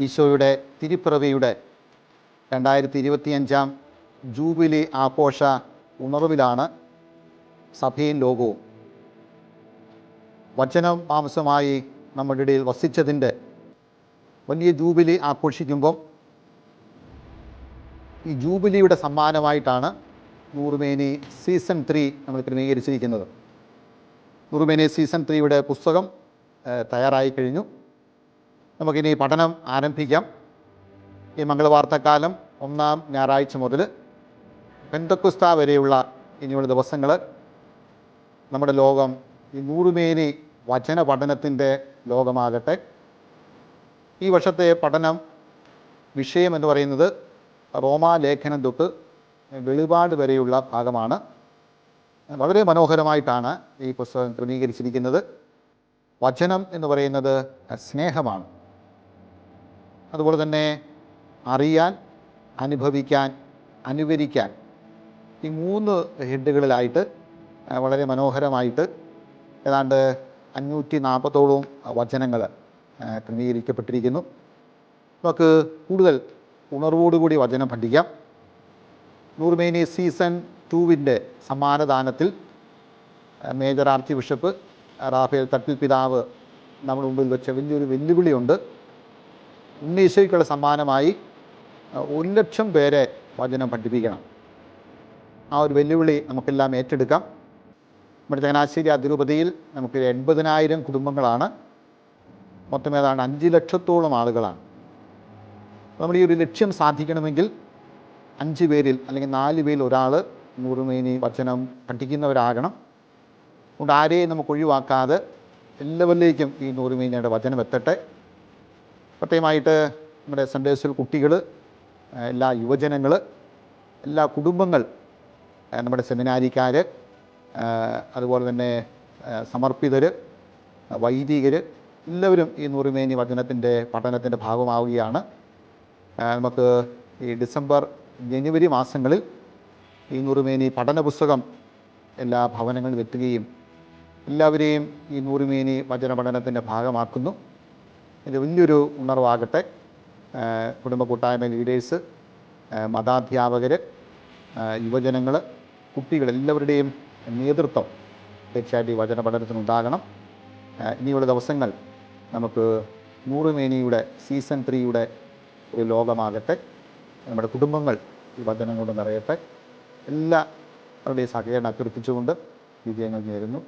ഈശോയുടെ തിരുപ്പിറവിയുടെ രണ്ടായിരത്തി ഇരുപത്തിയഞ്ചാം ജൂബിലി ആഘോഷ ഉണർവിലാണ് സഭയും ലോകവും. വചനം മാംസമായി നമ്മുടെ ഇടയിൽ വസിച്ചതിന്റെ വലിയ ജൂബിലി ആഘോഷിക്കുമ്പം ഈ ജൂബിലിയുടെ സമ്മാനമായിട്ടാണ് നൂറുമേനി സീസൺ ത്രീ നമ്മൾ ക്രമീകരിച്ചിരിക്കുന്നത്. നൂറുമേനി സീസൺ ത്രീയുടെ പുസ്തകം തയ്യാറായി കഴിഞ്ഞു. നമുക്കിനി പഠനം ആരംഭിക്കാം. ഈ മംഗളവാർത്തക്കാലം ഒന്നാം ഞായറാഴ്ച മുതൽ പെന്തക്കുസ്ത വരെയുള്ള ഇനിയുള്ള ദിവസങ്ങൾ നമ്മുടെ ലോകം ഈ നൂറുമേനി വചന പഠനത്തിന്റെ ലോകമാകട്ടെ. ഈ വർഷത്തെ പഠനം വിഷയം എന്ന് പറയുന്നത് റോമാലേഖനം തൊട്ട് വെളിപാട് വരെയുള്ള ഭാഗമാണ്. വളരെ മനോഹരമായിട്ടാണ് ഈ പുസ്തകം ക്രമീകരിച്ചിരിക്കുന്നത്. വചനം എന്ന് പറയുന്നത് സ്നേഹമാണ്. അതുപോലെ തന്നെ അറിയാൻ അനുഭവിക്കാൻ അനുകരിക്കാൻ ഈ മൂന്ന് ഹെഡുകളിലായിട്ട് വളരെ മനോഹരമായിട്ട് ഏതാണ്ട് അഞ്ഞൂറ്റി നാൽപ്പത്തോളം വചനങ്ങൾ ക്രമീകരിക്കപ്പെട്ടിരിക്കുന്നു. നമുക്ക് കൂടുതൽ ഉണർവോടുകൂടി വചനം പഠിക്കാം. നൂർമേനി സീസൺ ടൂവിന്റെ സമ്മാനദാനത്തിൽ major archbishop Raphael Thattil പിതാവ് നമ്മുടെ മുമ്പിൽ വെച്ച വലിയൊരു വെല്ലുവിളിയുണ്ട്. ഉണ്ണീശോയ്ക്കുള്ള സമ്മാനമായി ഒരു ലക്ഷം പേരെ വചനം പഠിപ്പിക്കണം. ആ ഒരു വെല്ലുവിളി നമുക്കെല്ലാം ഏറ്റെടുക്കാം. നമ്മുടെ ചങ്ങനാശ്ശേരി അതിരൂപതയിൽ നമുക്ക് എൺപതിനായിരം കുടുംബങ്ങളാണ്. മൊത്തം ഏതാണ്ട് അഞ്ച് ലക്ഷത്തോളം ആളുകളാണ്. നമ്മൾ ഈ ഒരു ലക്ഷ്യം സാധിക്കണമെങ്കിൽ അഞ്ച് പേരിൽ അല്ലെങ്കിൽ നാല് പേരിൽ ഒരാൾ നൂറുമേനി വചനം പഠിക്കുന്നവരാകണം. അതുകൊണ്ട് ആരെയും നമുക്ക് ഒഴിവാക്കാതെ എല്ലാവരിലേക്കും ഈ നൂറുമേനിയുടെ വചനം എത്തട്ടെ. പ്രത്യേകമായിട്ട് നമ്മുടെ സെന്റേഴ്സിൽ കുട്ടികൾ എല്ലാ യുവജനങ്ങൾ എല്ലാ കുടുംബങ്ങൾ നമ്മുടെ സെമിനാരിക്കാർ അതുപോലെ തന്നെ സമർപ്പിതർ വൈദികർ എല്ലാവരും ഈ നൂറുമേനി വചനത്തിന്റെ പഠനത്തിന്റെ ഭാഗമാവുകയാണ്. നമുക്ക് ഈ ഡിസംബർ ജനുവരി മാസങ്ങളിൽ ഈ നൂറുമേനി പഠന പുസ്തകം എല്ലാ ഭവനങ്ങളിലും എത്തുകയും എല്ലാവരെയും ഈ നൂറുമേനി വചന പഠനത്തിന്റെ ഭാഗമാക്കുന്നു. ഇത് വലിയൊരു ഉണർവാകട്ടെ. കുടുംബ കൂട്ടായ്മ ലീഡേഴ്സ് മതാധ്യാപകർ യുവജനങ്ങൾ കുട്ടികൾ എല്ലാവരുടെയും നേതൃത്വം തീർച്ചയായിട്ടും വചന പഠനത്തിനുണ്ടാകണം. ഇനിയുള്ള ദിവസങ്ങൾ നമുക്ക് നൂറുമേനിയുടെ സീസൺ ത്രീയുടെ ഒരു ലോകമാകട്ടെ. നമ്മുടെ കുടുംബങ്ങൾ ഈ വചനം കൊണ്ട് നിറയട്ടെ. എല്ലാവരുടെയും സഹകരണം അഭ്യർത്ഥിച്ചുകൊണ്ട് വിജയങ്ങൾ നേരുന്നു.